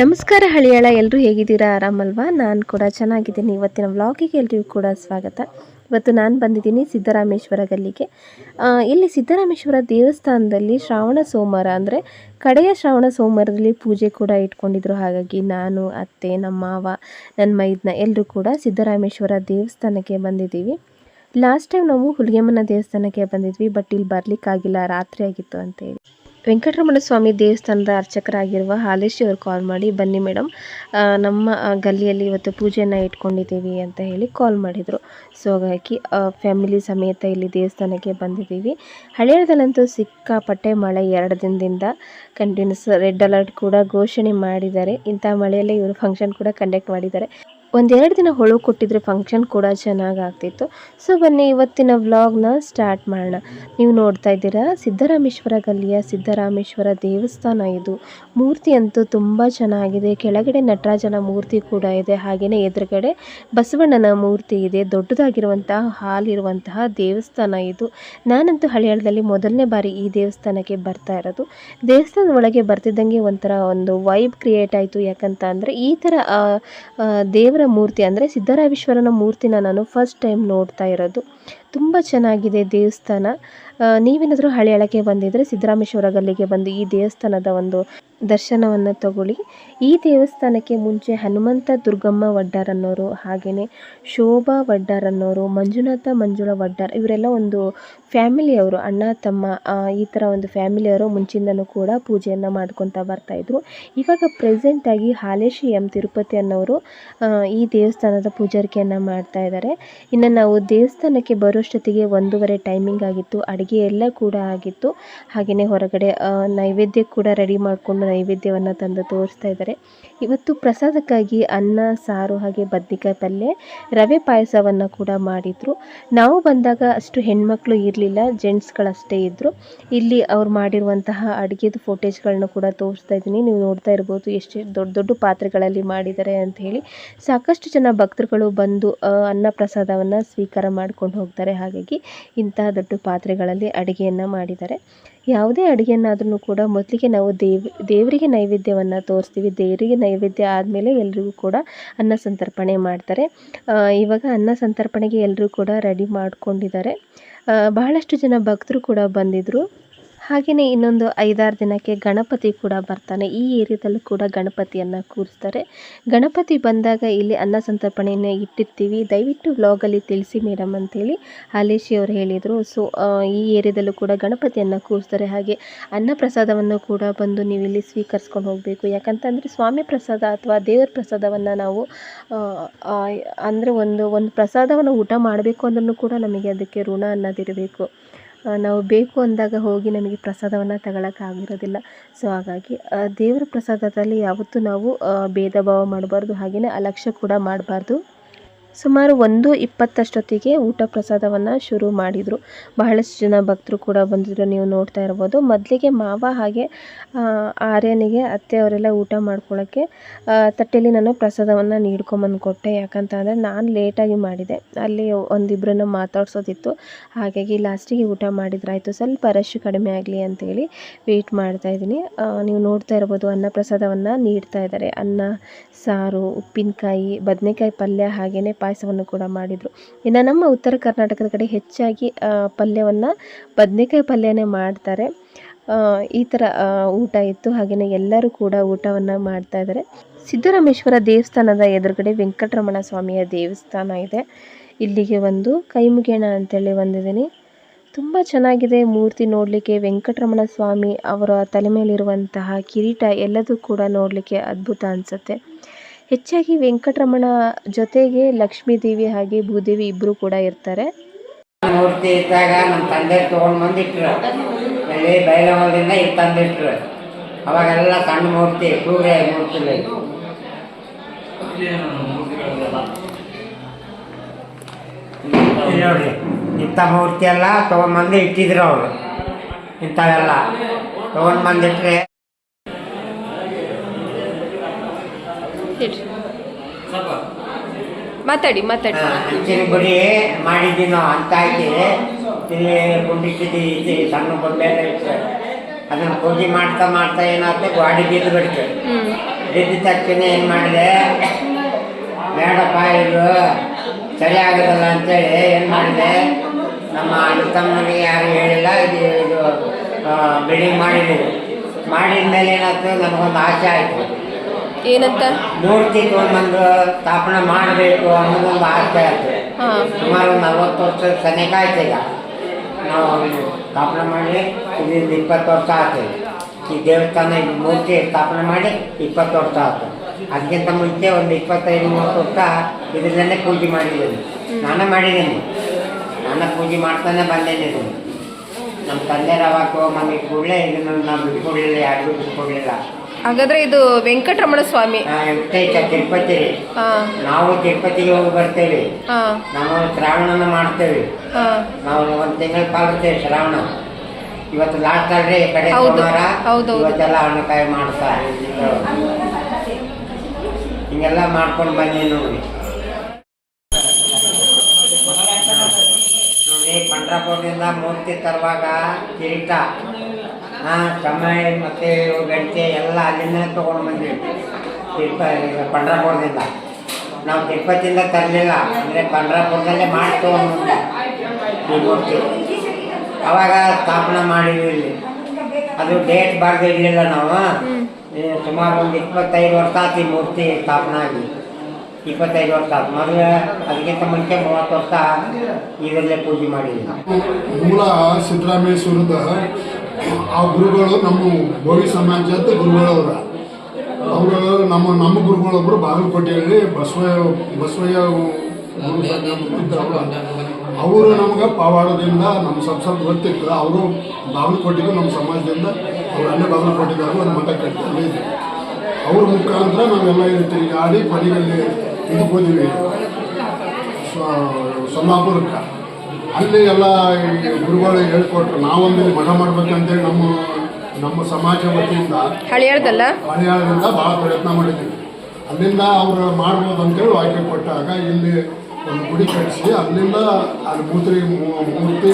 ನಮಸ್ಕಾರ ಹಳಿಯಾಳ ಎಲ್ಲರೂ ಹೇಗಿದ್ದೀರಾ? ಆರಾಮಲ್ವಾ? ನಾನು ಕೂಡ ಚೆನ್ನಾಗಿದ್ದೀನಿ. ಇವತ್ತಿನ ವ್ಲಾಗಿಗೆ ಎಲ್ರಿಗೂ ಕೂಡ ಸ್ವಾಗತ. ಇವತ್ತು ನಾನು ಬಂದಿದ್ದೀನಿ ಸಿದ್ದರಾಮೇಶ್ವರ ಗಲ್ಲಿಗೆ. ಇಲ್ಲಿ ಸಿದ್ದರಾಮೇಶ್ವರ ದೇವಸ್ಥಾನದಲ್ಲಿ ಶ್ರಾವಣ ಸೋಮವಾರ ಅಂದರೆ ಕಡೆಯ ಶ್ರಾವಣ ಸೋಮವಾರದಲ್ಲಿ ಪೂಜೆ ಕೂಡ ಇಟ್ಕೊಂಡಿದ್ರು. ಹಾಗಾಗಿ ನಾನು, ಅತ್ತೆ, ನಮ್ಮ ಮಾವ ನನ್ನ ಮೈದ್ನ ಎಲ್ಲರೂ ಕೂಡ ಸಿದ್ದರಾಮೇಶ್ವರ ದೇವಸ್ಥಾನಕ್ಕೆ ಬಂದಿದ್ದೀವಿ. ಲಾಸ್ಟ್ ಟೈಮ್ ನಾವು ಹುಲಿಗೆಮ್ಮನ ದೇವಸ್ಥಾನಕ್ಕೆ ಬಂದಿದ್ವಿ, ಬಟ್ ಇಲ್ಲಿ ಬರ್ಲಿಕ್ಕಾಗಿಲ್ಲ, ರಾತ್ರಿ ಆಗಿತ್ತು ಅಂತೇಳಿ. ವೆಂಕಟರಮಣ ಸ್ವಾಮಿ ದೇವಸ್ಥಾನದ ಅರ್ಚಕರಾಗಿರುವ ಹಾಲೇಶಿ ಅವರು ಕಾಲ್ ಮಾಡಿ, ಬನ್ನಿ ಮೇಡಮ್ ನಮ್ಮ ಗಲ್ಲಿಯಲ್ಲಿ ಇವತ್ತು ಪೂಜೆಯನ್ನು ಇಟ್ಕೊಂಡಿದ್ದೀವಿ ಅಂತ ಹೇಳಿ ಕಾಲ್ ಮಾಡಿದರು. ಸೊ ಹಾಗಾಗಿ ಫ್ಯಾಮಿಲಿ ಸಮೇತ ಇಲ್ಲಿ ದೇವಸ್ಥಾನಕ್ಕೆ ಬಂದಿದ್ದೀವಿ. ಹಳೆಯದಲ್ಲಂತೂ ಸಿಕ್ಕಾಪಟ್ಟೆ ಮಳೆ ಎರಡು ದಿನದಿಂದ ಕಂಟಿನ್ಯೂಸ್ ರೆಡ್ ಅಲರ್ಟ್ ಕೂಡ ಘೋಷಣೆ ಮಾಡಿದ್ದಾರೆ. ಇಂಥ ಮಳೆಯಲ್ಲೇ ಇವರು ಫಂಕ್ಷನ್ ಕೂಡ ಕಂಡಕ್ಟ್ ಮಾಡಿದ್ದಾರೆ. ಒಂದೆರಡು ದಿನ ಹೊಳು ಕೊಟ್ಟಿದ್ರೆ ಫಂಕ್ಷನ್ ಕೂಡ ಚೆನ್ನಾಗಿ ಆಗ್ತಿತ್ತು ಸೊ ಬನ್ನಿ, ಇವತ್ತಿನ ವ್ಲಾಗ್ನ ಸ್ಟಾರ್ಟ್ ಮಾಡೋಣ. ನೀವು ನೋಡ್ತಾ ಇದ್ದೀರಾ ಸಿದ್ದರಾಮೇಶ್ವರ ಗಲ್ಲಿಯ ಸಿದ್ದರಾಮೇಶ್ವರ ದೇವಸ್ಥಾನ ಇದು. ಮೂರ್ತಿ ಅಂತೂ ತುಂಬ ಚೆನ್ನಾಗಿದೆ. ಕೆಳಗಡೆ ನಟರಾಜನ ಮೂರ್ತಿ ಕೂಡ ಇದೆ. ಹಾಗೆಯೇ ಎದುರುಗಡೆ ಬಸವಣ್ಣನ ಮೂರ್ತಿ ಇದೆ. ದೊಡ್ಡದಾಗಿರುವಂತಹ ಹಾಲ್ ಇರುವಂತಹ ದೇವಸ್ಥಾನ ಇದು. ನಾನಂತೂ ಹಳೆಯಾಳದಲ್ಲಿ ಮೊದಲನೇ ಬಾರಿ ಈ ದೇವಸ್ಥಾನಕ್ಕೆ ಬರ್ತಾ ಇರೋದು. ದೇವಸ್ಥಾನದ ಒಳಗೆ ಬರ್ತಿದ್ದಂಗೆ ಒಂಥರ ಒಂದು ವೈಬ್ ಕ್ರಿಯೇಟ್ ಆಯಿತು. ಯಾಕಂತ ಅಂದರೆ ಈ ಥರ ದೇವರ ಮೂರ್ತಿ ಅಂದರೆ ಸಿದ್ದರಾಮೇಶ್ವರನ ಮೂರ್ತಿನ ನಾನು ಫಸ್ಟ್ ಟೈಮ್ ನೋಡ್ತಾ ಇರೋದು. ತುಂಬ ಚೆನ್ನಾಗಿದೆ ದೇವಸ್ಥಾನ. ನೀವೇನಾದರೂ ಹಳೆಯಳಕ್ಕೆ ಬಂದಿದ್ದರೆ ಸಿದ್ದರಾಮೇಶ್ವರ ಗಲ್ಲಿಗೆ ಬಂದು ಈ ದೇವಸ್ಥಾನದ ಒಂದು ದರ್ಶನವನ್ನು ತಗೊಳ್ಳಿ. ಈ ದೇವಸ್ಥಾನಕ್ಕೆ ಮುಂಚೆ ಹನುಮಂತ ದುರ್ಗಮ್ಮ ವಡ್ಡಾರ್ ಅನ್ನೋರು ಹಾಗೆಯೇ ಶೋಭಾ ವಡ್ಡಾರ್ ಅನ್ನೋರು, ಮಂಜುನಾಥ ಮಂಜುಳ ವಡ್ಡಾರ್, ಇವರೆಲ್ಲ ಒಂದು ಫ್ಯಾಮಿಲಿಯವರು ಅಣ್ಣ, ತಮ್ಮ ಈ ಥರ ಒಂದು ಫ್ಯಾಮಿಲಿಯವರು ಮುಂಚಿಂದನೂ ಕೂಡ ಪೂಜೆಯನ್ನು ಮಾಡ್ಕೊತಾ ಬರ್ತಾಯಿದ್ರು ಇವಾಗ ಪ್ರೆಸೆಂಟಾಗಿ ಹಾಲೇಶಿ ಎಂ ತಿರುಪತಿ ಅನ್ನೋರು ಈ ದೇವಸ್ಥಾನದ ಪೂಜಾರಿಕೆಯನ್ನು ಮಾಡ್ತಾ ಇದ್ದಾರೆ ಇನ್ನು ನಾವು ದೇವಸ್ಥಾನಕ್ಕೆ ಬರೋಷ್ಟೊತ್ತಿಗೆ ಒಂದೂವರೆ ಟೈಮಿಂಗ್ ಆಗಿತ್ತು. ಅಡುಗೆ ಎಲ್ಲ ಕೂಡ ಆಗಿತ್ತು. ಹಾಗೆಯೇ ಹೊರಗಡೆ ನೈವೇದ್ಯ ಕೂಡ ರೆಡಿ ಮಾಡಿಕೊಂಡು ನೈವೇದ್ಯವನ್ನು ತಂದು ತೋರಿಸ್ತಾ ಇದ್ದಾರೆ. ಇವತ್ತು ಪ್ರಸಾದಕ್ಕಾಗಿ ಅನ್ನ, ಸಾರು ಹಾಗೆ ಬದ್ನಿಕಾಯಿ ಪಲ್ಯ, ರವೆ ಪಾಯಸವನ್ನು ಕೂಡ ಮಾಡಿದರು. ನಾವು ಬಂದಾಗ ಅಷ್ಟು ಹೆಣ್ಮಕ್ಳು ಇರಲಿಲ್ಲ, ಜೆಂಟ್ಸ್ಗಳಷ್ಟೇ ಇದ್ದರು ಇಲ್ಲಿ ಅವ್ರು ಮಾಡಿರುವಂತಹ ಅಡುಗೆದು ಫೋಟೇಜ್ಗಳನ್ನ ಕೂಡ ತೋರಿಸ್ತಾ ಇದ್ದೀನಿ. ನೀವು ನೋಡ್ತಾ ಇರ್ಬೋದು ಎಷ್ಟು ದೊಡ್ಡ ದೊಡ್ಡ ಪಾತ್ರೆಗಳಲ್ಲಿ ಮಾಡಿದ್ದಾರೆ ಅಂತ ಹೇಳಿ. ಸಾಕಷ್ಟು ಜನ ಭಕ್ತರುಗಳು ಬಂದು ಅನ್ನ ಪ್ರಸಾದವನ್ನು ಸ್ವೀಕಾರ ಮಾಡ್ಕೊಂಡು ಹೋಗ್ತಾರೆ. ಹಾಗಾಗಿ ಇಂತಹ ದೊಡ್ಡ ಪಾತ್ರೆಗಳಲ್ಲಿ ಅಡುಗೆಯನ್ನು ಮಾಡಿದ್ದಾರೆ. ಯಾವುದೇ ಅಡುಗೆಯನ್ನಾದ್ರೂ ಕೂಡ ಮೊದಲಿಗೆ ನಾವು ದೇವ್, ದೇವರಿಗೆ ನೈವೇದ್ಯವನ್ನು ತೋರಿಸ್ತೀವಿ. ದೇವರಿಗೆ ನೈವೇದ್ಯ ಆದಮೇಲೆ ಎಲ್ರಿಗೂ ಕೂಡ ಅನ್ನ ಸಂತರ್ಪಣೆ ಮಾಡ್ತಾರೆ. ಇವಾಗ ಅನ್ನ ಸಂತರ್ಪಣೆಗೆ ಎಲ್ಲರೂ ಕೂಡ ರೆಡಿ ಮಾಡಿಕೊಂಡಿದ್ದಾರೆ. ಬಹಳಷ್ಟು ಜನ ಭಕ್ತರು ಕೂಡ ಬಂದಿದ್ದರು ಹಾಗೆಯೇ ಇನ್ನೊಂದು ಐದಾರು ದಿನಕ್ಕೆ ಗಣಪತಿ ಕೂಡ ಬರ್ತಾನೆ. ಈ ಏರಿಯಾದಲ್ಲೂ ಕೂಡ ಗಣಪತಿಯನ್ನು ಕೂರಿಸ್ತಾರೆ. ಗಣಪತಿ ಬಂದಾಗ ಇಲ್ಲಿ ಅನ್ನ ಸಂತರ್ಪಣೆಯನ್ನು ಇಟ್ಟಿರ್ತೀವಿ. ದಯವಿಟ್ಟು ವ್ಲಾಗಲ್ಲಿ ತಿಳಿಸಿ ಮೇಡಮ್ ಅಂತೇಳಿ ಹಾಲೇಶಿ ಅವರು ಹೇಳಿದರು. ಸೊ ಈ ಏರಿಯಾದಲ್ಲೂ ಕೂಡ ಗಣಪತಿಯನ್ನು ಕೂರಿಸ್ತಾರೆ. ಹಾಗೆ ಅನ್ನ ಪ್ರಸಾದವನ್ನು ಕೂಡ ಬಂದು ನೀವು ಇಲ್ಲಿ ಸ್ವೀಕರಿಸ್ಕೊಂಡು ಹೋಗಬೇಕು. ಯಾಕಂತಂದರೆ ಸ್ವಾಮಿ ಪ್ರಸಾದ ಅಥವಾ ದೇವರ ಪ್ರಸಾದವನ್ನು ನಾವು ಅಂದರೆ ಒಂದು ಒಂದು ಪ್ರಸಾದವನ್ನು ಊಟ ಮಾಡಬೇಕು ಅಂದ್ರೂ ಕೂಡ ನಮಗೆ ಅದಕ್ಕೆ ಋಣ ಅನ್ನೋದಿರಬೇಕು. ನಾವು ಬೇಕು ಅಂದಾಗ ಹೋಗಿ ನಮಗೆ ಪ್ರಸಾದವನ್ನು ತಗೊಳಕ್ಕಾಗಿರೋದಿಲ್ಲ ಸೊ ಹಾಗಾಗಿ ದೇವರ ಪ್ರಸಾದದಲ್ಲಿ ಯಾವತ್ತೂ ನಾವು ಭೇದ ಭಾವ ಮಾಡಬಾರ್ದು. ಹಾಗೆಯೇ ಅಲಕ್ಷ್ಯ ಕೂಡ ಮಾಡಬಾರ್ದು. ಸುಮಾರು ಒಂದು ಇಪ್ಪತ್ತಷ್ಟೊತ್ತಿಗೆ ಊಟ ಪ್ರಸಾದವನ್ನು ಶುರು ಮಾಡಿದರು. ಬಹಳಷ್ಟು ಜನ ಭಕ್ತರು ಕೂಡ ಬಂದಿದ್ರು. ನೀವು ನೋಡ್ತಾ ಇರ್ಬೋದು. ಮೊದಲಿಗೆ ಮಾವ ಹಾಗೆ ಆರ್ಯನಿಗೆ ಅತ್ತೆ ಅವರೆಲ್ಲ ಊಟ ಮಾಡ್ಕೊಳ್ಳೋಕ್ಕೆ ತಟ್ಟೆಯಲ್ಲಿ ನಾನು ಪ್ರಸಾದವನ್ನು ನೀಡ್ಕೊಂಬಂದು ಕೊಟ್ಟೆ. ಯಾಕಂತ ಅಂದರೆ ನಾನು ಲೇಟಾಗಿ ಮಾಡಿದೆ. ಅಲ್ಲಿ ಒಂದಿಬ್ಬರನ್ನ ಮಾತಾಡ್ಸೋದಿತ್ತು. ಹಾಗಾಗಿ ಲಾಸ್ಟಿಗೆ ಊಟ ಮಾಡಿದ್ರಾಯಿತು. ಸ್ವಲ್ಪ ರಶ್ ಕಡಿಮೆ ಆಗಲಿ ಅಂತೇಳಿ ವೆಯ್ಟ್ ಮಾಡ್ತಾ ಇದ್ದೀನಿ. ನೀವು ನೋಡ್ತಾ ಇರ್ಬೋದು ಅನ್ನ ಪ್ರಸಾದವನ್ನು ನೀಡ್ತಾ ಇದ್ದಾರೆ. ಅನ್ನ, ಸಾರು, ಉಪ್ಪಿನಕಾಯಿ, ಬದನೆಕಾಯಿ ಪಲ್ಯ ಹಾಗೆಯೇ ಪಾಯಸವನ್ನು ಕೂಡ ಮಾಡಿದರು. ಇನ್ನು ನಮ್ಮ ಉತ್ತರ ಕರ್ನಾಟಕದ ಕಡೆ ಹೆಚ್ಚಾಗಿ ಪಲ್ಯವನ್ನು ಬದನೆಕಾಯಿ ಪಲ್ಯನೇ ಮಾಡ್ತಾರೆ. ಈ ಥರ ಊಟ ಇತ್ತು. ಹಾಗೆಯೇ ಎಲ್ಲರೂ ಕೂಡ ಊಟವನ್ನು ಮಾಡ್ತಾ ಇದ್ದಾರೆ ಸಿದ್ದರಾಮೇಶ್ವರ ದೇವಸ್ಥಾನದ ಎದುರುಗಡೆ ವೆಂಕಟರಮಣ ಸ್ವಾಮಿಯ ದೇವಸ್ಥಾನ ಇದೆ. ಇಲ್ಲಿಗೆ ಒಂದು ಕೈ ಮುಗಿಯೋಣ ಅಂತೇಳಿ ಬಂದಿದ್ದೀನಿ. ತುಂಬ ಚೆನ್ನಾಗಿದೆ ಮೂರ್ತಿ ನೋಡಲಿಕ್ಕೆ. ವೆಂಕಟರಮಣ ಸ್ವಾಮಿ ಅವರ ತಲೆ ಮೇಲಿರುವಂತಹ ಕಿರೀಟ ಎಲ್ಲದೂ ಕೂಡ ನೋಡಲಿಕ್ಕೆ ಅದ್ಭುತ ಅನಿಸುತ್ತೆ. ಹೆಚ್ಚಾಗಿ ವೆಂಕಟರಮಣ ಜೊತೆಗೆ ಲಕ್ಷ್ಮೀ ದೇವಿ ಹಾಗೆ ಭೂದೇವಿ ಇಬ್ಬರು ಕೂಡ ಇರ್ತಾರೆ. ಮೂರ್ತಿ ಇದ್ದಾಗ ನಮ್ಮ ತಂದೆ ತೊಗೊಂಡು ಬಂದಿಟ್ರು. ಅಲ್ಲಿ ಬೈಲಮದಿಂದ ಇದು ತಂದಿಟ್ರು. ಅವಾಗೆಲ್ಲ ಸಣ್ಣ ಮೂರ್ತಿ ಸೂರ್ಯ ಮೂರ್ತಿ ನೋಡಿ ಇಂಥ ಮೂರ್ತಿ ಎಲ್ಲ ತೊಗೊಂಡ್ಬಂದು ಇಟ್ಟಿದ್ರು ಅವರು. ಇಂಥವೆಲ್ಲ. ತೊಗೊಂಡು ಬಂದಿಟ್ರೆ ಮಾತಾಡಿ. ಮಾತಾಡಿ ಮಾಡಿದ್ದೀನೋ ಅಂತ ಹಾಕಿ ಇಲ್ಲಿ ಗುಂಡಿಟ್ಟಿದ್ವಿ ಇದು ಸಣ್ಣ ಇಟ್ಟು ಅದನ್ನು ಪೂಜೆ ಮಾಡ್ತಾ ಮಾಡ್ತಾ ಏನಾಗುತ್ತೆ ಗಾಡಿ ಬಿದ್ದು ಬಿಡ್ತೇವೆ ಬಿದ್ದ ತಕ್ಷಣ ಏನು ಮಾಡಿದೆ? ಬೇಡಪ್ಪ ಇದು ಸರಿ ಆಗೋದಲ್ಲ ಅಂತೇಳಿ ಏನು ಮಾಡಿದೆ? ನಮ್ಮ ಅಣ್ಣ ತಮ್ಮನಿಗೆ ಯಾರು ಹೇಳಿಲ್ಲ ಇದು ಇದು ಬಿಲ್ಡಿಂಗ್ ಮಾಡಿದ್ದೀವಿ ಮಾಡಿದ. ಮೇಲೆ ಏನಾಯ್ತು ನನಗೊಂದು ಆಸೆ ಆಯಿತು. ಏನಂತ? ಮೂರ್ತಿ ತೊಗೊಂಡ್ಬಂದು ಸ್ಥಾಪನೆ ಮಾಡಬೇಕು ಅನ್ನೋದೊಂದು ಆಸೆ ಆಯ್ತು ಸುಮಾರು ಒಂದು ನಲ್ವತ್ತು ವರ್ಷ ಸನಿಕ ಆಯ್ತು ಈಗ. ನಾವು ಸ್ಥಾಪನೆ ಮಾಡಿ ಇದರಿಂದ ಇಪ್ಪತ್ತು ವರ್ಷ ಆಯ್ತು ಈ ದೇವಸ್ಥಾನ ಈ ಮೂರ್ತಿ ಸ್ಥಾಪನೆ ಮಾಡಿ ಇಪ್ಪತ್ತು ವರ್ಷ ಆಯ್ತು ಅದಕ್ಕಿಂತ ಮುಂಚೆ ಒಂದು ಇಪ್ಪತ್ತೈದು ಮೂವತ್ತು ವರ್ಷ ಇದರಲ್ಲೇ ಪೂಜೆ ಮಾಡಿದ್ದೀನಿ. ನಾನೇ ಮಾಡಿದ್ದೀನಿ. ನಾನು ಪೂಜೆ ಮಾಡ್ತಾನೆ ಬಂದಿದ್ದೀನಿ. ನಮ್ಮ ತಂದೆ ರವಾಕೋ ಮನೆಗೆ ಕೂಡಲೇ ಇದನ್ನು ನಾವು ಬಿಟ್ಕೊಡ್ಲಿಲ್ಲ ಯಾರಿಗೂ ಬಿಟ್ಕೊಡ್ಲಿಲ್ಲ. ಹಾಗಾದ್ರೆ ಇದು ವೆಂಕಟರಮಣ ಸ್ವಾಮಿ ತಿರುಪತಿ ರೀ ನಾವು ತಿರುಪತಿಗೆ ಹೋಗಿ ಬರ್ತೇವೆ. ಹಾಂ ನಾವು ಶ್ರಾವಣನ ಮಾಡ್ತೇವೆ. ಹಾಂ ನಾವು ಒಂದು ತಿಂಗಳು ಪಾಲ್ತೇವೆ ಶ್ರಾವಣ. ಇವತ್ತು ಲಾಸ್ಟ್ ಅಲ್ರಿ ಈ ಕಡೆ ಹೌದು, ಸೋಮವಾರ. ಇವತ್ತೆಲ್ಲ ಹಣ್ಣುಕಾಯಿ ಮಾಡ್ತಾರೆ ಹಿಂಗೆಲ್ಲ ಮಾಡ್ಕೊಂಡು ಬನ್ನಿ ನೋಡಿ. ನೋಡಿ ಪಂಡ್ರಾಪುರದಿಂದ ಮೂರ್ತಿ ತರುವಾಗ ಕಿರೀಟ. ಹಾಂ ಸಮಯ ಮತ್ತು ಗಂಟೆ ಎಲ್ಲ ಅಲ್ಲಿಂದ ತೊಗೊಂಡು ಬಂದ್ವಿ. ತಿರ್ಪ ಇದು ಪಂಡ್ರಾಪುರದಿಂದ. ನಾವು ತಿರುಪತಿಯಿಂದ ತರಲಿಲ್ಲ, ಅಂದರೆ ಪಂಡ್ರಾಪುರದಲ್ಲೇ ಮಾಡಿ ತೊಗೊಂಡು ಅವಾಗ ಸ್ಥಾಪನೆ ಮಾಡಿದ್ವಿ ಇಲ್ಲಿ. ಅದು ಡೇಟ್ ಬರ್ದು ಇರಲಿಲ್ಲ ನಾವು. ಸುಮಾರು ಒಂದು ಇಪ್ಪತ್ತೈದು ವರ್ಷ ಆಯ್ತು ಈ ಮೂರ್ತಿ ಸ್ಥಾಪನೆ ಆಗಿ. ಇಪ್ಪತ್ತೈದು ವರ್ಷ ಆಯ್ತು ಮದುವೆ ಅದಕ್ಕಿಂತ ಮುಂಚೆ ಮೂವತ್ತು ವರ್ಷ ಇದರಲ್ಲೇ ಪೂಜೆ ಮಾಡಿದ್ವಿ. ಮೂಲ ಸಿದ್ದರಾಮೇಶ್ವರದ ಆ ಗುರುಗಳು ನಮ್ಮ ಭೋವಿ ಸಮಾಜದ ಗುರುಗಳವ್ರ. ಅವರು ನಮ್ಮ ನಮ್ಮ ಗುರುಗಳೊಬ್ಬರು ಬಾಗಲಕೋಟೆಯಲ್ಲಿ ಬಸವಯ್ಯ ಬಸವಯ್ಯ ಅವರು ನಮ್ಗೆ ಪವಾಡದಿಂದ ನಮ್ಮ ಸ್ವಲ್ಪ ಗೊತ್ತಿತ್ತು. ಅವರು ಬಾಗಲಕೋಟೆಗೂ ನಮ್ಮ ಸಮಾಜದಿಂದ ಅವ್ರು ಅಲ್ಲೇ ಬಾಗಲಕೋಟೆದಾಗ ಒಂದು ಮಠ ಕಟ್ಟಿ. ಅವ್ರ ಮುಖಾಂತರ ನಾವೆಲ್ಲ ಇಲ್ಲಿ ತಿರುಗಾಡಿ ಕೊನೆಯಲ್ಲಿ ಇದಕ್ಕೆ ಹೋದಿವಿ. ಸೊಲ್ಲಾಪುರಕ್ಕೆ ಅಲ್ಲಿ ಎಲ್ಲ ಗುರುಗಳು ಹೇಳ್ಕೊಟ್ರು ನಾವೊಂದು ಮಠ ಮಾಡ್ಬೇಕಂತೇಳಿ ನಮ್ಮ ನಮ್ಮ ಸಮಾಜ ವತಿಯಿಂದ ಹಳಿಯಾಳದಲ್ಲ? ಹಳಿಯಾಳದಿಂದ ಭಾಳ ಪ್ರಯತ್ನ ಮಾಡಿದ್ದೀವಿ. ಅಲ್ಲಿಂದ ಅವರು ಮಾಡ್ಬೋದು ಅಂತೇಳಿ ಆಯ್ಕೆ ಕೊಟ್ಟಾಗ ಇಲ್ಲಿ ಒಂದು ಗುಡಿ ಕಟ್ಟಿಸಿ ಅಲ್ಲಿಂದ ಅಲ್ಲಿ ಮೂತ್ರಿ ಮೂರ್ತಿ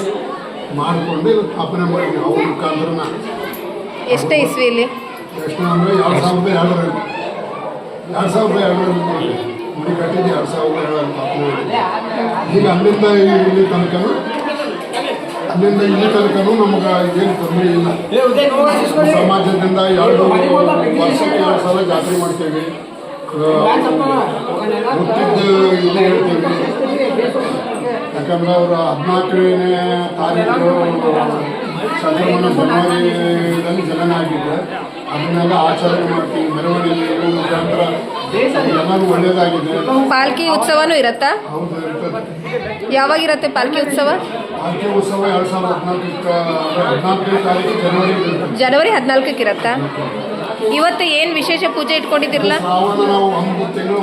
ಮಾಡಿಕೊಂಡು ಸ್ಥಾಪನೆ ಮಾಡಿದ್ವಿ ಅವ್ರ ಮುಖಾಂತರನ. ಎಷ್ಟೇ ಇಸ್ವಿಲಿ ಎಷ್ಟು ಅಂದರೆ ಎರಡು ಸಾವಿರದ ಎರಡರಲ್ಲಿ. ಎರಡು ಸಾವಿರದ ಎರಡರಲ್ಲಿ. ಗುಡಿ ಕಟ್ಟಿದ್ದು ಎರಡು ಸಾವಿರದ ಈಗ ಅಲ್ಲಿಂದ ಇಲ್ಲಿ ತನಕ ಅಲ್ಲಿಂದ ಇಲ್ಲಿ ತನಕನೂ ನಮಗೆ ಏನು ತೊಂದರೆ ಇಲ್ಲ. ಸಮಾಜದಿಂದ ಎರಡು ವರ್ಷಕ್ಕೆ ಎರಡು ಸಲ ಜಾತ್ರೆ ಮಾಡ್ತೇವೆ. ಗೊತ್ತಿದ್ದು ಇಲ್ಲಿ ಯಾಕಂದ್ರೆ ಅವರು ಹದಿನಾಲ್ಕನೇ ತಾರೀಕು ಸಂಕ್ರಮಣ ಜನವರಿದಲ್ಲಿ ಜನನ ಆಗಿದೆ ಅದನ್ನೆಲ್ಲ ಆಚರಣೆ ಮಾಡ್ತೀವಿ. ಮೆರವಣಿಗೆ ಮುಖಾಂತರ ಪಾಲ್ಕಿ ಉತ್ಸವನೂ ಇರತ್ತಾ? ಯಾವಾಗಿರತ್ತೆ ಪಾಲ್ಕಿ ಉತ್ಸವ? ಜನವರಿ ಜನವರಿ ಹದಿನಾಲ್ಕಕ್ಕೆ ಇರತ್ತಾ? ಇವತ್ತು ಏನು ವಿಶೇಷ ಪೂಜೆ ಇಟ್ಕೊಂಡಿದ್ದಿರಲ್ಲ? ಒಂದು ತಿಂಗಳ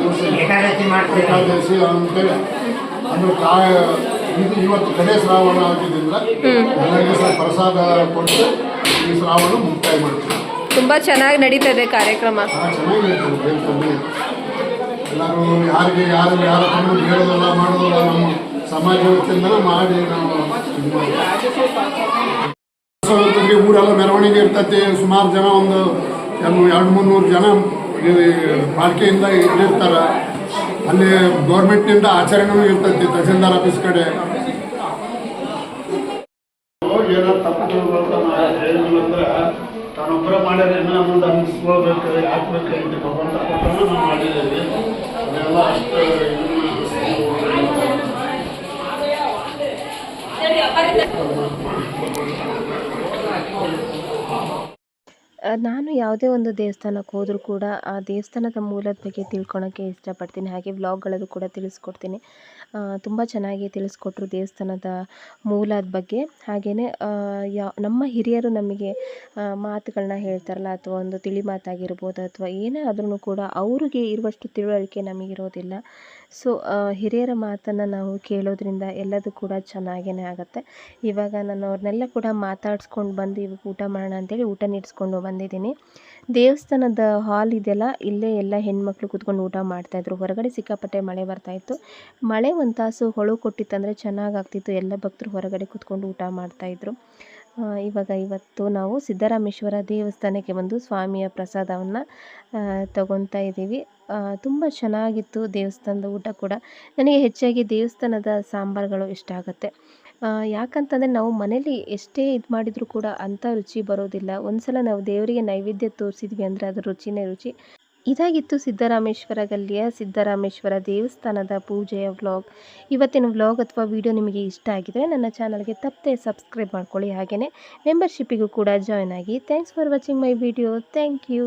ದಿವಸ ಏಕಾದಶಿ ಅಂತೇಳಿ ಕಾಯ ಇದು ಇವತ್ತು ಕಡೆ ಶ್ರಾವಣ ಆಗಿದ್ದರಿಂದ ಸಹ ಪ್ರಸಾದ ಕೊಟ್ಟು ಈ ಶ್ರಾವಣ ಮುಕ್ತಾಯ ಮಾಡ್ತೀವಿ. ತುಂಬ ಚೆನ್ನಾಗಿ ನಡೀತದೆ ಕಾರ್ಯಕ್ರಮ. ಭಾಳ ಚೆನ್ನಾಗಿ ಎಲ್ಲರೂ ಯಾರಿಗೆ ಯಾರು ಯಾರ ಹೇಳೋದಲ್ಲ ಮಾಡೋದಲ್ಲ ನಮ್ಮ ಸಮಾಜ ವತಿಯಿಂದ ಮಾಡಿ ನಾವು ಇದು ಮಾಡ್ತೀವಿ. ಊರೆಲ್ಲ ಮೆರವಣಿಗೆ ಇರ್ತೈತಿ ಸುಮಾರು ಜನ ಒಂದು ಎರಡು ಮುನ್ನೂರು ಜನ ಈ ಪಾಲಿಕೆಯಿಂದ ಇಲ್ಲಿರ್ತಾರೆ. ಅಲ್ಲಿ ಗೌರ್ಮೆಂಟ್ನಿಂದ ಆಚರಣೆನೂ ಇರ್ತೈತಿ ತಹಸೀಲ್ದಾರ್ ಆಫೀಸ್ ಕಡೆ. ಏನೋ ತಪ್ಪುಗಳು ನಂತರ ತಾನೊಬ್ಬರ ಮಾಡಿದ್ರೆ ಇನ್ನೂ ಮುಂದೆ ಅನಿಸ್ಕೊಳ್ಬೇಕು ಹಾಕ್ಬೇಕು ಅಂತ ಭಗವಂತ ಕೊಟ್ಟನ ನಾವು ಮಾಡಿದ್ದೀವಿ. ಅದೆಲ್ಲ ಅಷ್ಟು ಆ, ನಾನು ಯಾವುದೇ ಒಂದು ದೇವಸ್ಥಾನಕ್ಕೆ ಹೋದರೂ ಕೂಡ ಆ ದೇವಸ್ಥಾನದ ಮೂಲದ ಬಗ್ಗೆ ತಿಳ್ಕೊಳೋಕ್ಕೆ ಇಷ್ಟಪಡ್ತೀನಿ. ಹಾಗೆ ವ್ಲಾಗ್ಗಳಲ್ಲೂ ಕೂಡ ತಿಳಿಸ್ಕೊಡ್ತೀನಿ. ತುಂಬ ಚೆನ್ನಾಗಿ ತಿಳಿಸ್ಕೊಟ್ರು ದೇವಸ್ಥಾನದ ಮೂಲದ ಬಗ್ಗೆ. ಹಾಗೆಯೇ ಯಾ, ನಮ್ಮ ಹಿರಿಯರು ನಮಗೆ ಮಾತುಗಳನ್ನ ಹೇಳ್ತಾರಲ್ಲ, ಅಥವಾ ಒಂದು ತಿಳಿ ಮಾತಾಗಿರ್ಬೋದು, ಅಥವಾ ಏನೇ ಆದ್ರೂ ಕೂಡ ಅವ್ರಿಗೆ ಇರುವಷ್ಟು ತಿಳುವಳಿಕೆ ನಮಗಿರೋದಿಲ್ಲ. ಸೊ ಹಿರಿಯರ ಮಾತನ್ನು ನಾವು ಕೇಳೋದ್ರಿಂದ ಎಲ್ಲದೂ ಕೂಡ ಚೆನ್ನಾಗೇ ಆಗುತ್ತೆ. ಇವಾಗ ನಾನು ಅವ್ರನ್ನೆಲ್ಲ ಕೂಡ ಮಾತಾಡ್ಸ್ಕೊಂಡು ಬಂದು ಇವಾಗ ಊಟ ಮಾಡೋಣ ಅಂತೇಳಿ ಊಟ ನೀಡಿಸ್ಕೊಂಡು ಬಂದಿದ್ದೀನಿ. ದೇವಸ್ಥಾನದ ಹಾಲ್ ಇದೆಯಲ್ಲ ಇಲ್ಲೇ ಎಲ್ಲ ಹೆಣ್ಮಕ್ಳು ಕೂತ್ಕೊಂಡು ಊಟ ಮಾಡ್ತಾಯಿದ್ರು. ಹೊರಗಡೆ ಸಿಕ್ಕಾಪಟ್ಟೆ ಮಳೆ ಬರ್ತಾಯಿತ್ತು. ಮಳೆ ಒಂದು ತಾಸು ಹೊಳು ಕೊಟ್ಟಿತ್ತಂದರೆ ಚೆನ್ನಾಗಾಗ್ತಿತ್ತು ಎಲ್ಲ ಭಕ್ತರು ಹೊರಗಡೆ ಕೂತ್ಕೊಂಡು ಊಟ ಮಾಡ್ತಾಯಿದ್ರು. ಇವಾಗ ಇವತ್ತು ನಾವು ಸಿದ್ದರಾಮೇಶ್ವರ ದೇವಸ್ಥಾನಕ್ಕೆ ಬಂದು ಸ್ವಾಮಿಯ ಪ್ರಸಾದವನ್ನು ತಗೊತಾ ಇದ್ದೀವಿ. ತುಂಬ ಚೆನ್ನಾಗಿತ್ತು ದೇವಸ್ಥಾನದ ಊಟ ಕೂಡ. ನನಗೆ ಹೆಚ್ಚಾಗಿ ದೇವಸ್ಥಾನದ ಸಾಂಬಾರುಗಳು ಇಷ್ಟ ಆಗುತ್ತೆ. ಯಾಕಂತಂದರೆ ನಾವು ಮನೇಲಿ ಎಷ್ಟೇ ಇದು ಮಾಡಿದರೂ ಕೂಡ ಅಂಥ ರುಚಿ ಬರೋದಿಲ್ಲ. ಒಂದು ಸಲ ನಾವು ದೇವರಿಗೆ ನೈವೇದ್ಯ ತೋರಿಸಿದ್ವಿ ಅಂದರೆ ಅದು ರುಚಿನೇ ರುಚಿ. ಇದಾಗಿತ್ತು ಸಿದ್ದರಾಮೇಶ್ವರ ಗಲ್ಲಿಯ ಸಿದ್ದರಾಮೇಶ್ವರ ದೇವಸ್ಥಾನದ ಪೂಜೆಯ ವ್ಲಾಗ್. ಇವತ್ತಿನ ವ್ಲಾಗ್ ಅಥವಾ ವಿಡಿಯೋ ನಿಮಗೆ ಇಷ್ಟ ಆಗಿದರೆ ನನ್ನ ಚಾನಲ್ಗೆ ತಪ್ಪದೆ ಸಬ್ಸ್ಕ್ರೈಬ್ ಮಾಡ್ಕೊಳ್ಳಿ. ಹಾಗೆಯೇ ಮೆಂಬರ್ಶಿಪ್ಪಿಗೂ ಕೂಡ ಜಾಯ್ನ್ ಆಗಿ. Thanks for watching my video. Thank you.